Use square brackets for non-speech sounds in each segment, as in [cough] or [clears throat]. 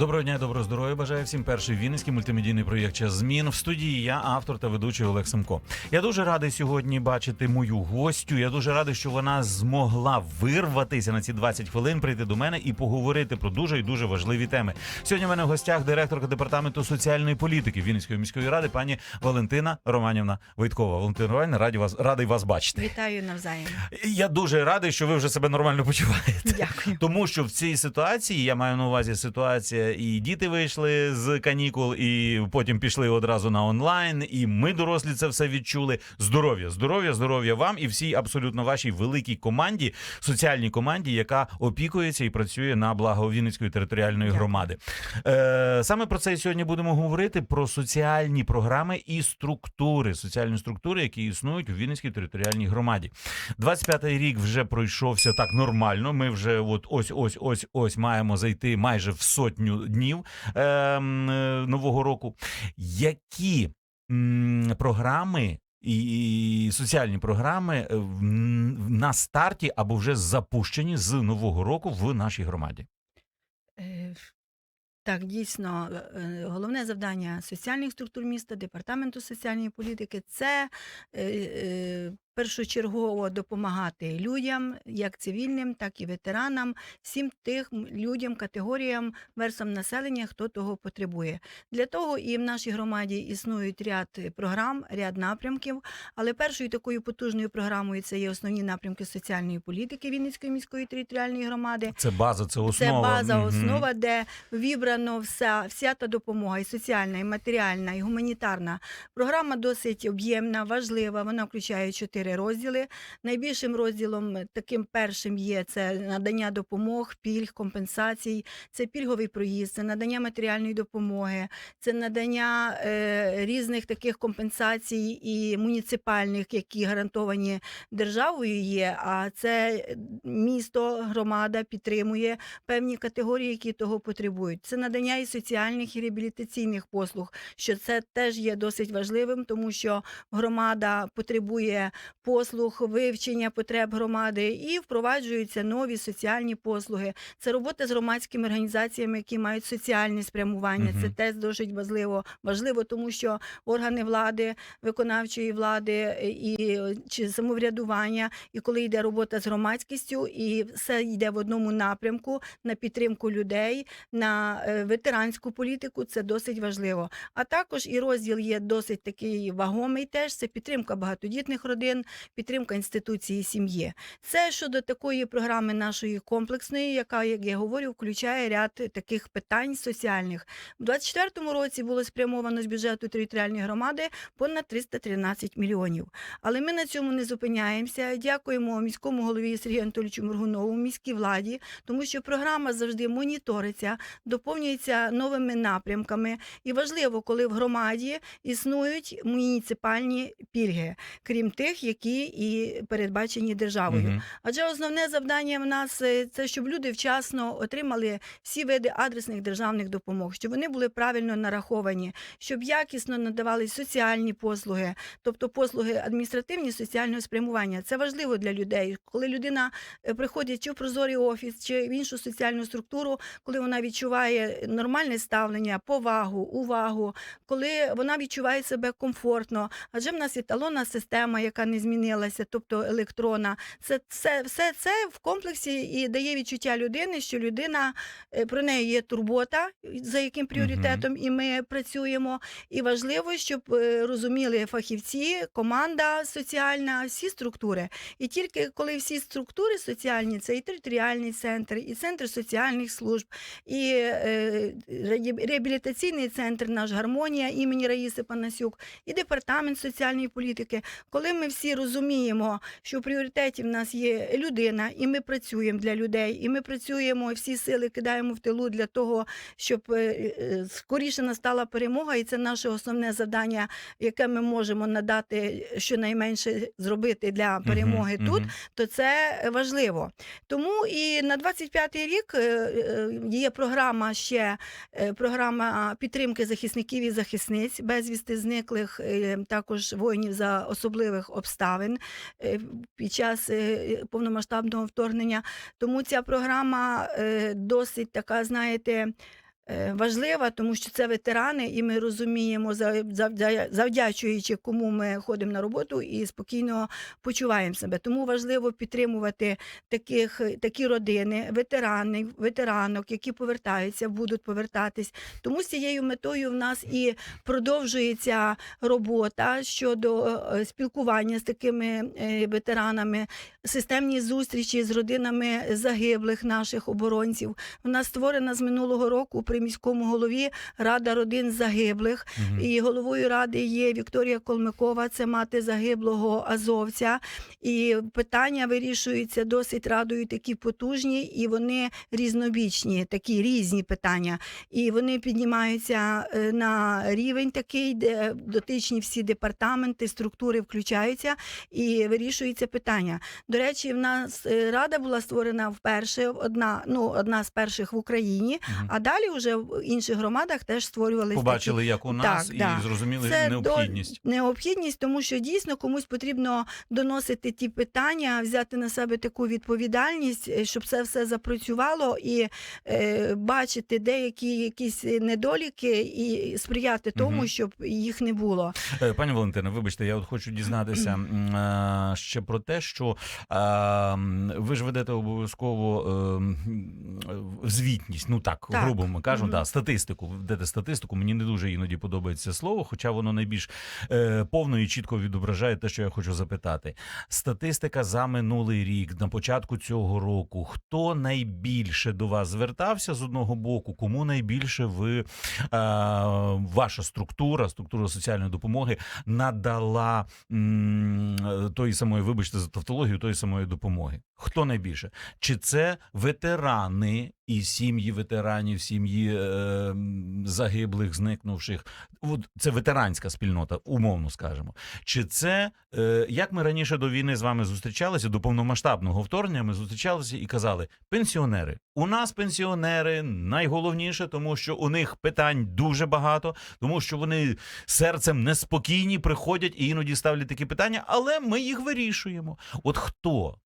Доброго дня, доброго здоров'я. Бажаю всім перший вінницький мультимедійний проєкт «Час змін. В студії я, автор та ведучий Олег Семко. Я дуже радий сьогодні бачити мою гостю. Я дуже радий, що вона змогла вирватися на ці 20 хвилин, прийти до мене і поговорити про дуже і дуже важливі теми. Сьогодні в мене в гостях директорка департаменту соціальної політики Вінницької міської ради, пані Валентина Романівна Войткова. Валентина Романівна, раді вас радий вас бачити. Вітаю навзаєм. Я дуже радий, що ви вже себе нормально почуваєте. Дякую. Тому що в цій ситуації я маю на увазі ситуація, і діти вийшли з канікул, і потім пішли одразу на онлайн. І ми дорослі це все відчули. Здоров'я, здоров'я, здоров'я вам і всій абсолютно вашій великій команді, соціальній команді, яка опікується і працює на благо Вінницької територіальної громади. Е, саме про це і сьогодні будемо говорити: про соціальні програми і структури, соціальні структури, які існують у Вінницькій територіальній громаді. 25-й рік вже пройшовся так нормально. Ми вже от ось ось ось ось маємо зайти майже в сотню днів е, е, нового року. Які програми? І соціальні програми е, на старті або вже запущені з нового року в нашій громаді. Е, Так, дійсно, е, головне завдання соціальних структур міста, департаменту соціальної політики це першочергово допомагати людям, як цивільним, так і ветеранам, всім тих людям, категоріям, верствам населення, хто того потребує. Для того і в нашій громаді існують ряд програм, ряд напрямків. Але першою такою потужною програмою це є основні напрямки соціальної політики Вінницької міської територіальної громади. Це база, це Це база, Мгм. основа, де вібрано вся, вся та допомога, і соціальна, і матеріальна, і гуманітарна. Програма досить об'ємна, важлива. Вона включає чотири розділи. Найбільшим розділом, е, таким першим є це надання допомог, пільг, компенсацій, це пільговий проїзд, це надання матеріальної допомоги, це надання е, різних таких компенсацій і муніципальних, які гарантовані державою є. А це місто, громада підтримує певні категорії, які того потребують. Це надання і соціальних і реабілітаційних послуг, що це теж є досить важливим, тому що громада потребує послуг, вивчення потреб громади і впроваджуються нові соціальні послуги. Це робота з громадськими організаціями, які мають соціальне спрямування. Це теж дуже важливо. Важливо, тому що органи влади, виконавчої влади і чи самоврядування, і коли йде робота з громадськістю, і все йде в одному напрямку на підтримку людей, на е, ветеранську політику, це досить важливо. А також і розділ є досить такий вагомий. Теж це підтримка багатодітних родин, підтримка інституції сім'ї. Це щодо такої програми нашої комплексної, яка, як я говорю, включає ряд таких питань соціальних. У 2024 році було спрямовано з бюджету територіальної громади понад 313 мільйонів. Але ми на цьому не зупиняємося. Дякуємо міському голові Сергію Анатолійовичу Моргунову, міській владі, тому що програма завжди моніториться, доповнюється новими напрямками. І важливо, коли в громаді існують муніципальні пільги, крім тих, які і передбачені державою. Мгм. Адже основне завдання в нас е, це щоб люди вчасно отримали всі види адресних державних допомог, щоб вони були правильно нараховані, щоб якісно надавали соціальні послуги, тобто послуги адміністративні соціального спрямування. Це важливо для людей. Коли людина е, приходить чи в прозорий офіс, чи в іншу соціальну структуру, коли вона відчуває нормальне ставлення, повагу, увагу, коли вона відчуває себе комфортно, адже в нас є талонна система, яка не змінилася, тобто електрона. Це все, все це в комплексі і дає відчуття людини, що людина е, про неї є турбота, за яким пріоритетом і ми працюємо. І важливо, щоб е, розуміли фахівці, команда соціальна, всі структури. І тільки коли всі структури соціальні, це і територіальний центр, і центр соціальних служб, і е, реабілітаційний центр наш гармонія імені Раїси Панасюк, і департамент соціальної політики. Коли ми всі розуміємо, що в пріоритеті в нас є людина, і ми працюємо для людей, і ми працюємо всі сили кидаємо в тилу для того, щоб е, е, скоріше настала перемога, і це наше основне завдання, яке ми можемо надати щонайменше зробити для перемоги Мгм, тут мгм. то це важливо. Тому і на 25-й рік е, е, є програма ще е, програма підтримки захисників і захисниць, безвісти зниклих е, також воїнів за особливих обставин е, під час е, повномасштабного вторгнення. Тому ця програма е, досить така, знаєте. Е, важлива, тому що це ветерани, і ми розуміємо, за- завдя- завдячуючи кому ми ходимо на роботу і спокійно почуваємо себе. Тому важливо підтримувати таких, такі родини, ветеранів, ветеранок, які повертаються, будуть повертатись. Тому з цією метою в нас і продовжується робота щодо е, спілкування з такими е, ветеранами, системні зустрічі з родинами загиблих наших оборонців. Вона створена з минулого року при міському голові Рада родин загиблих. Мгм. І головою ради є Вікторія Колмикова, це мати загиблого азовця. І питання вирішуються досить радою такі потужні, і вони різнобічні, такі різні питання. І вони піднімаються е, на рівень такий, де дотичні всі департаменти, структури включаються і вирішується питання. До речі, в нас е, рада була створена вперше, одна, ну, одна з перших в Україні, Мгм. а далі вже в інших громадах теж створювалися. Побачили, як у нас, Так, і да. зрозуміли Це необхідність. До... Необхідність, тому що дійсно комусь потрібно доносити ті питання, взяти на себе таку відповідальність, е, щоб це все запрацювало і е, бачити деякі якісь недоліки і сприяти тому, Мгм. щоб їх не було. Е, Пані Валентина, вибачте, я от хочу дізнатися [clears throat] е, ще про те, що е, ви ж ведете обов'язково е, звітність, ну так, Так. грубо ми кажемо, Мгм. да, статистику. Ви статистику. Мені не дуже іноді подобається слово, хоча воно найбільш е, повно і чітко відображає те, що я хочу запитати. Статистика за минулий рік, на початку цього року. Хто найбільше до вас звертався з одного боку? Кому найбільше ви е, ваша структура, структура соціальної допомоги надала м, е, тої самої, вибачте за тавтологію, тої самої допомоги? Хто найбільше? Чи це ветерани і сім'ї ветеранів, сім'ї е, загиблих, зникнувших? От це ветеранська спільнота, умовно скажемо. Чи це е, як ми раніше до війни з вами зустрічалися, до повномасштабного вторгнення ми зустрічалися і казали: пенсіонери, у нас пенсіонери найголовніше, тому що у них питань дуже багато, тому що вони серцем неспокійні, приходять і іноді ставлять такі питання, але ми їх вирішуємо. От хто?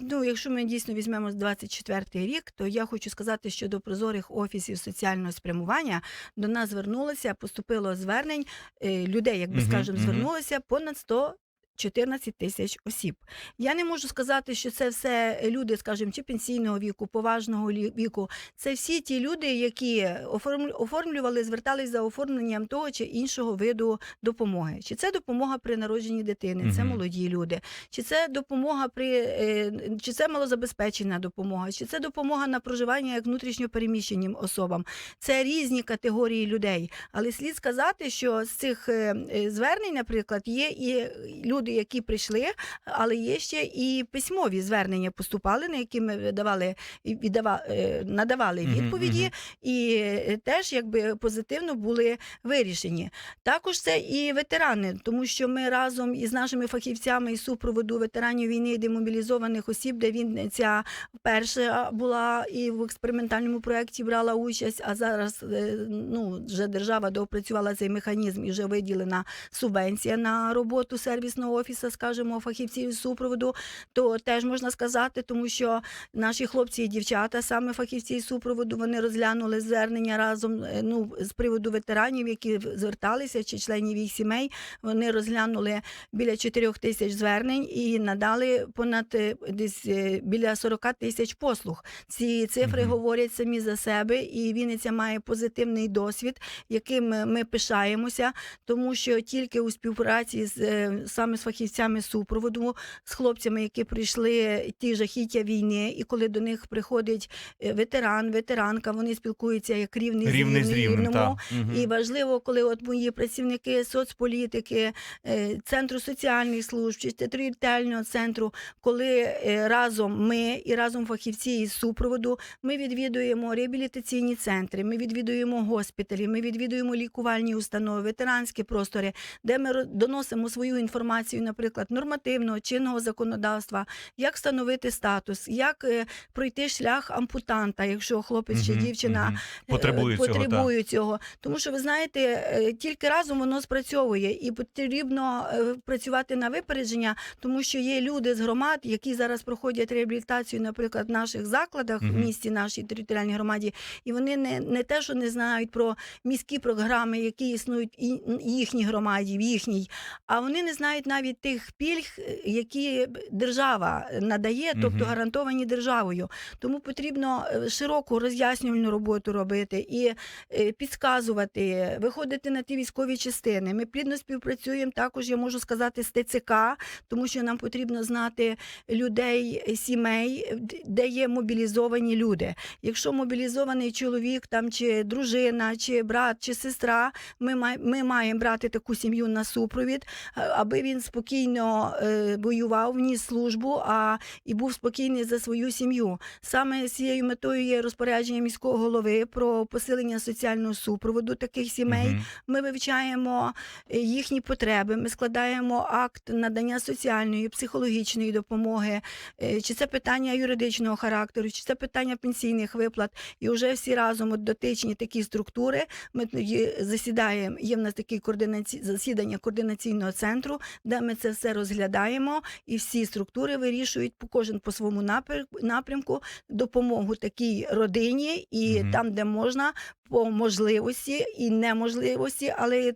Ну, якщо ми дійсно візьмемо 24-й рік, то я хочу сказати, що до прозорих офісів соціального спрямування до нас звернулося, поступило звернень е, людей, як би скажемо, звернулося понад 100 14 тисяч осіб. Я не можу сказати, що це все люди, скажімо, чи пенсійного віку, поважного віку. Це всі ті люди, які оформлю- оформлювали, звертались за оформленням того чи іншого виду допомоги. Чи це допомога при народженні дитини, це молоді люди, чи це допомога при е, чи це малозабезпечена допомога, чи це допомога на проживання як внутрішньо переміщеним особам. Це різні категорії людей. Але слід сказати, що з цих е, е, звернень, наприклад, є і люди, які прийшли, але є ще і письмові звернення поступали, на які ми видавали віддава, е, надавали відповіді, і е, теж якби позитивно були вирішені. Також це і ветерани, тому що ми разом із нашими фахівцями із супроводу ветеранів війни і демобілізованих осіб, де Вінниця перша була і в експериментальному проєкті брала участь. А зараз е, ну вже держава доопрацювала цей механізм і вже виділена субвенція на роботу сервісного офісу, скажімо, фахівців із супроводу. То теж можна сказати, тому що наші хлопці і дівчата, саме фахівці із супроводу, вони розглянули звернення разом е, ну, з приводу ветеранів, які зверталися, чи членів їх сімей. Вони розглянули біля 4 тисяч звернень і надали понад е, десь е, біля 40 тисяч послуг. Ці цифри Мгм. говорять самі за себе, і Вінниця має позитивний досвід, яким ми- пишаємося, тому що тільки у співпраці з саме з фахівцями супроводу, з хлопцями, які прийшли ті жахіття війни, і коли до них приходить е, ветеран, ветеранка, вони спілкуються як рівний, з рівнем. рівному. Та. І важливо, коли от мої працівники соцполітики, е, центру соціальних служб чи територіального центру, коли е, разом ми і разом фахівці із супроводу, ми відвідуємо реабілітаційні центри, ми відвідуємо госпіталі, ми відвідуємо лікувальні установи, ветеранські простори, де ми доносимо свою інформацію. Реалізацію, наприклад, нормативного чинного законодавства, як встановити статус, як е, пройти шлях ампутанта, якщо хлопець чи дівчина мгм. е, Потребує цього, потребують цього. Тому що ви знаєте, е, тільки разом воно спрацьовує, і потрібно працювати на випередження, тому що є люди з громад, які зараз проходять реабілітацію, наприклад, в наших закладах Мгм. в місті нашій територіальній громаді, і вони не, не те, що не знають про міські програми, які існують і їхній громаді, в їхній, а вони не знають навіть тих пільг, е, які держава надає, тобто гарантовані державою. Тому потрібно е, широку роз'яснювальну роботу робити і е, підказувати, виходити на ті військові частини. Ми плідно співпрацюємо також, я можу сказати, з ТЦК, тому що нам потрібно знати людей, е, сімей, де є мобілізовані люди. Якщо мобілізований чоловік там чи дружина, чи брат, чи сестра, ми, маємо брати таку сім'ю на супровід, е, аби він спокійно е, воював, вніс службу, а і був спокійний за свою сім'ю. Саме з цією метою є розпорядження міського голови про посилення соціального супроводу таких сімей. Мгм. Ми вивчаємо е, їхні потреби, ми складаємо акт надання соціальної, психологічної допомоги, е, чи це питання юридичного характеру, чи це питання пенсійних виплат. І вже всі разом от дотичні такі структури. Ми тоді засідаємо. Є в нас таке координаці... засідання координаційного центру, де ми це все розглядаємо, і всі структури вирішують по кожен по своєму напря- напрямку допомогу такій родині, і угу. там, де можна, по можливості і неможливості, але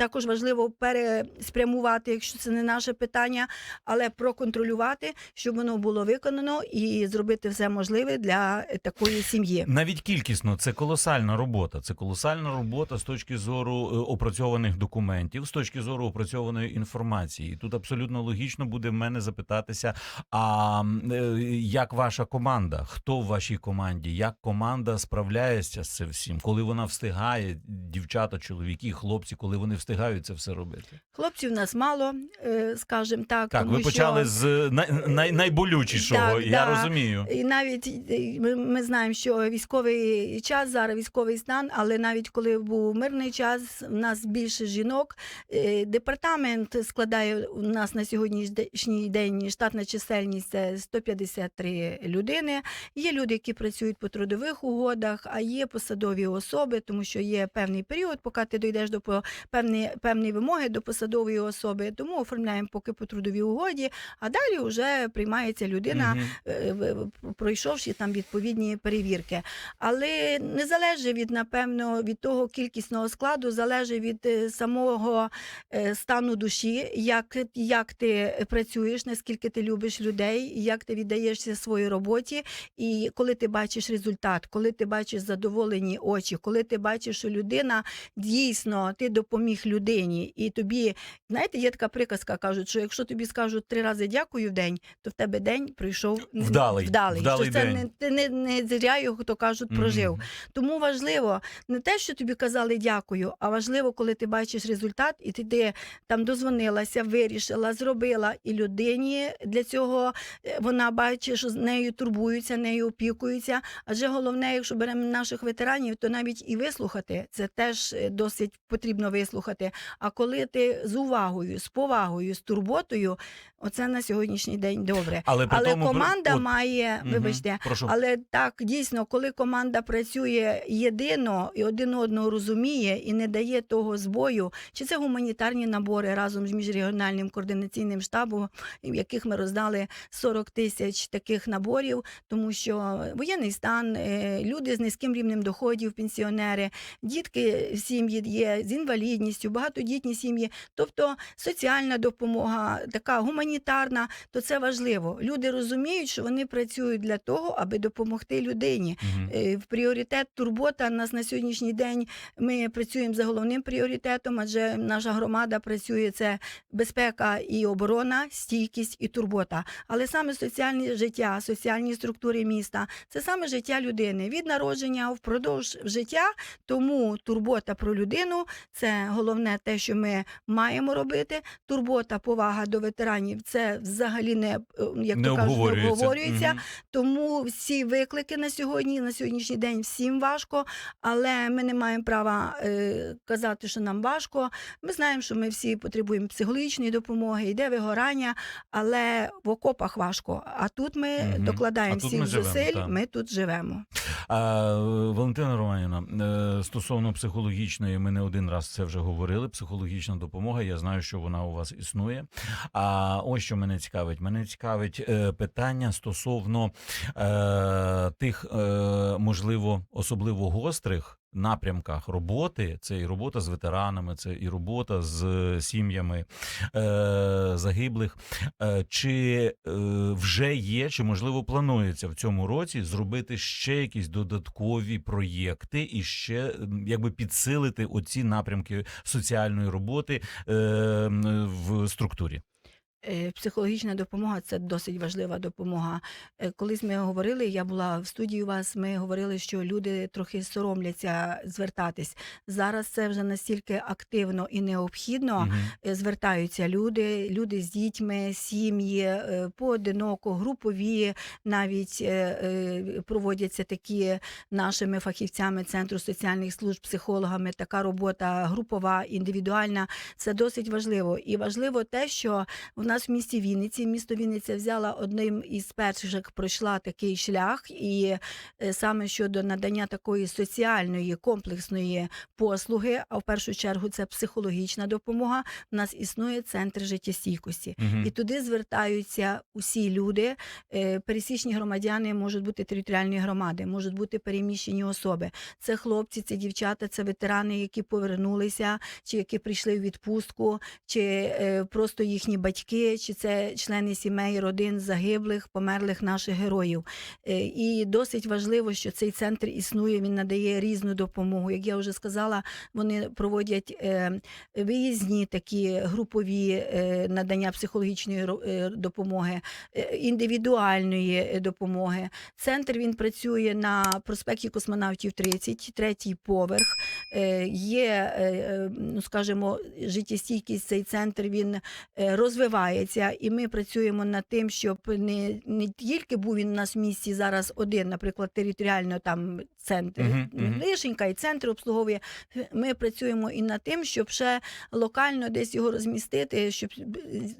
також важливо переспрямувати, якщо це не наше питання, але проконтролювати, щоб воно було виконано і зробити все можливе для е, такої сім'ї. Навіть кількісно це колосальна робота. Це колосальна робота з точки зору е, опрацьованих документів, з точки зору опрацьованої інформації. Тут абсолютно логічно буде в мене запитатися: а е, як ваша команда? Хто в вашій команді? Як команда справляється з цим всім? Коли вона встигає, дівчата, чоловіки, хлопці, коли вони встигають це все робити? Хлопців нас мало, е, скажімо так. Так, тому ви почали що... з най, най, найболючішого. Так, я да. розумію. І навіть е, ми, ми знаємо, що військовий час зараз військовий стан, але навіть коли був мирний час, в нас більше жінок. Е, Департамент складає у нас на сьогоднішній день штатна чисельність це 153 людини. Є люди, які працюють по трудових угодах, а є посадові особи, тому що є певний період, поки ти дійдеш до по- певні, певні вимоги до посадової особи. Тому оформляємо поки по трудовій угоді, а далі вже приймається людина в- пройшовши там відповідні перевірки. Але не залежить від, напевно, від того кількісного складу, залежить від е, самого е, стану душі, як, як ти працюєш, наскільки ти любиш людей, як ти віддаєшся своїй роботі, і коли ти бачиш результат, коли ти бачиш задоволені очі, коли ти бачиш, що людина дійсно ти допоміг людині, і тобі, знаєте, є така приказка, кажуть, що якщо тобі скажуть три рази дякую в день, то в тебе день прийшов Вдалий, вдалий. вдалий що це день. не, ти не, не зря його, то кажуть, прожив. Тому важливо не те, що тобі казали дякую, а важливо, коли ти бачиш результат, і ти де там дозвонилася, вирішила, зробила. І людині для цього е, вона бачить, що з нею турбуються, нею опікуються. Адже головне, якщо беремо наших ветеранів, то навіть і вислухати це теж е, досить потрібно вислухати. А коли ти з увагою, з повагою, з турботою, оце на сьогоднішній день добре. Але Але тому команда от- має, вибачте, Прошу. але так дійсно, коли команда працює єдино і один одного розуміє і не дає того збою, чи це гуманітарні набори разом з міжрегіональним координаційним штабом, в яких ми роздали 40 тисяч таких наборів, тому що воєнний стан, е, люди з низьким рівнем доходів, пенсіонери, дітки сім'ї є з інвалідністю, багатодітні сім'ї, тобто соціальна допомога, така гуманітарна, то це важливо. Люди розуміють, що вони працюють для того, аби допомогти людині. Е, В пріоритет турбота нас на сьогоднішній день. Ми працюємо за головним пріоритетом, адже наша громада працює це безпека і оборона, стійкість і турбота. Але саме соціальне життя, соціальні структури міста це саме життя людини від народження впродовж життя. Тому турбота про людину це головне. Головне те, що ми маємо робити. Турбота, повага до ветеранів це взагалі не е, як не то кажуть, не обговорюється. обговорюється. Мгм. Тому всі виклики на сьогодні, на сьогоднішній день всім важко, але ми не маємо права е, казати, що нам важко. Ми знаємо, що ми всі потребуємо психологічної допомоги, йде вигорання, але в окопах важко. А тут ми Мгм. докладаємо А тут всіх ми живемо, зусиль, ми тут живемо. А, Валентина Романівна, е, стосовно психологічної, ми не один раз це вже говорили. Психологічна допомога. Я знаю, що вона у вас існує. А ось що мене цікавить. Мене цікавить е, питання стосовно е, тих, е, можливо, особливо гострих. Напрямках роботи це і робота з ветеранами, це і робота з сім'ями е, загиблих. Е, чи е, вже є, чи можливо планується в цьому році зробити ще якісь додаткові проєкти і ще якби підсилити оці напрямки соціальної роботи е, в структурі? Е, Психологічна допомога це досить важлива допомога. Е, Колись ми говорили, я була в студії у вас. Ми говорили, що люди трохи соромляться звертатись. Зараз це вже настільки активно і необхідно. Е, Звертаються люди, люди з дітьми, сім'ї, поодиноко, групові навіть проводяться такі нашими фахівцями Центру соціальних служб, психологами. Така робота групова, індивідуальна. Це досить важливо. І важливо те, що в нас в місті Вінниці, місто Вінниця взяла одним із перших, пройшла такий шлях, і е, саме щодо надання такої соціальної комплексної послуги, а в першу чергу це психологічна допомога. У нас існує центр життєстійкості. Мгм. І туди звертаються усі люди. Е, Пересічні громадяни можуть бути територіальні громади, можуть бути переміщені особи. Це хлопці, це дівчата, це ветерани, які повернулися, чи які прийшли в відпустку, чи е, просто їхні батьки, чи це члени сімей, родин загиблих, померлих наших героїв. Е, І досить важливо, що цей центр існує. Він надає різну допомогу. Як я вже сказала, вони проводять е, виїзні такі групові е, надання психологічної допомоги, індивідуальної допомоги. Центр він працює на проспекті космонавтів 30, третій поверх. Є, ну скажімо, життєстійкість цей центр він е, розвивається, і ми працюємо над тим, щоб не, не тільки був він у нас в місті зараз один, наприклад, територіально там центр Мгм, мгм. Лишенька і центр обслуговує. Ми працюємо і над тим, щоб ще локально десь його розмістити, щоб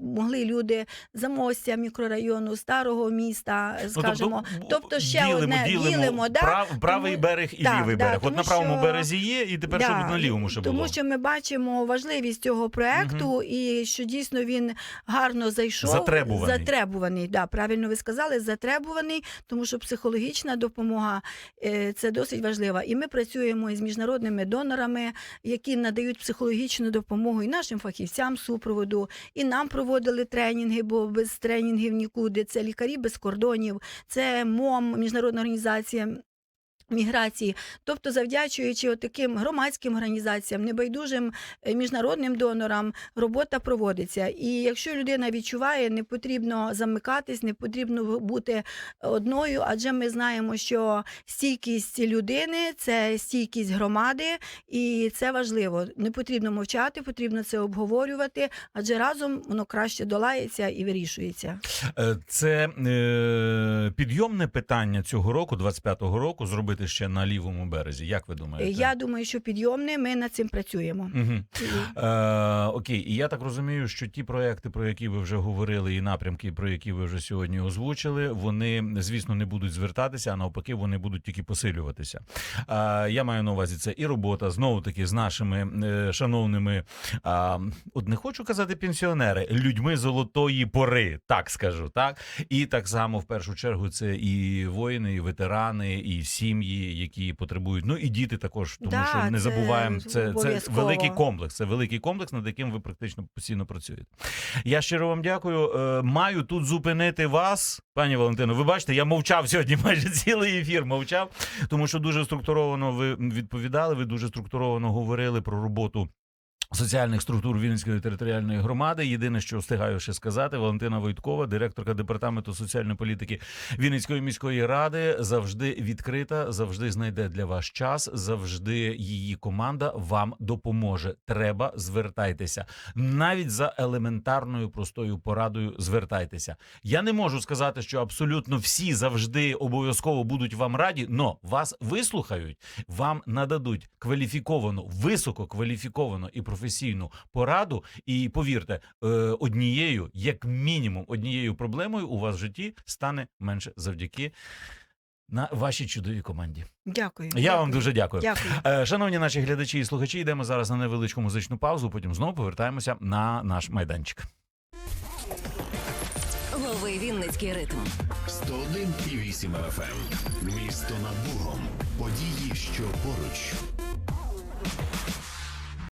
могли люди замостя мікрорайону, старого міста, Ну, скажімо. б- тобто ще ділимо, одне ділимо, ділимо, да? прав, правий Тому- берег і так, лівий да, берег. От на правому що- березі є, і тепер щоб на лівому ще тому було. що ми бачимо важливість цього проекту і що дійсно він гарно зайшов. Затребуваний. Затребуваний, да, правильно ви сказали, затребуваний, тому що психологічна допомога е, це досить важлива. І ми працюємо із міжнародними донорами, які надають психологічну допомогу і нашим фахівцям супроводу, і нам проводили тренінги, бо без тренінгів нікуди. Це лікарі без кордонів, це МОМ, міжнародна організація. Міграції, тобто завдячуючи таким громадським організаціям, небайдужим е, міжнародним донорам, робота проводиться. І якщо людина відчуває, не потрібно замикатись, не потрібно бути одною, адже ми знаємо, що стійкість людини це стійкість громади, і це важливо. Не потрібно мовчати, потрібно це обговорювати, адже разом воно краще долається і вирішується. Е, Це е, підйомне питання цього року, 25-го року, зробити ще на лівому березі. Як ви думаєте? Я думаю, що підйомне, ми над цим працюємо. Угу. Е, окей, і я так розумію, що ті проекти, про які ви вже говорили, і напрямки, про які ви вже сьогодні озвучили, вони, звісно, не будуть звертатися, а навпаки, вони будуть тільки посилюватися. Е, я маю на увазі це і робота знову таки з нашими е, шановними, а, от не хочу казати пенсіонери, людьми золотої пори, так скажу, так. І так само в першу чергу це і воїни, і ветерани, і сім'ї, які потребують. Ну і діти також, тому Да, що не це забуваємо, це, це великий комплекс. Це великий комплекс, над яким ви практично постійно працюєте. Я щиро вам дякую. Е, Маю тут зупинити вас, пані Валентино. Ви бачите, я мовчав сьогодні [laughs] майже цілий ефір. Мовчав, тому що дуже структуровано ви відповідали. Ви дуже структуровано говорили про роботу. Соціальних структур Вінницької територіальної громади. Єдине, що встигаю ще сказати, Валентина Войткова, директорка департаменту соціальної політики Вінницької міської ради, завжди відкрита, завжди знайде для вас час. Завжди її команда вам допоможе. Треба звертайтеся навіть за елементарною простою порадою. Звертайтеся. Я не можу сказати, що абсолютно всі завжди обов'язково будуть вам раді, но вас вислухають, вам нададуть кваліфіковану, висококваліфіковану і професійну пораду. І повірте, е, однією, як мінімум, однією проблемою у вас в житті стане менше завдяки на вашій чудовій команді. Дякую. Я дякую. вам дуже дякую. дякую. Е, Шановні наші глядачі і слухачі, йдемо зараз на невеличку музичну паузу. Потім знову повертаємося на наш майданчик. Лови Вінницький ритм. 101,8 FM. Місто над Богом. Події, що поруч.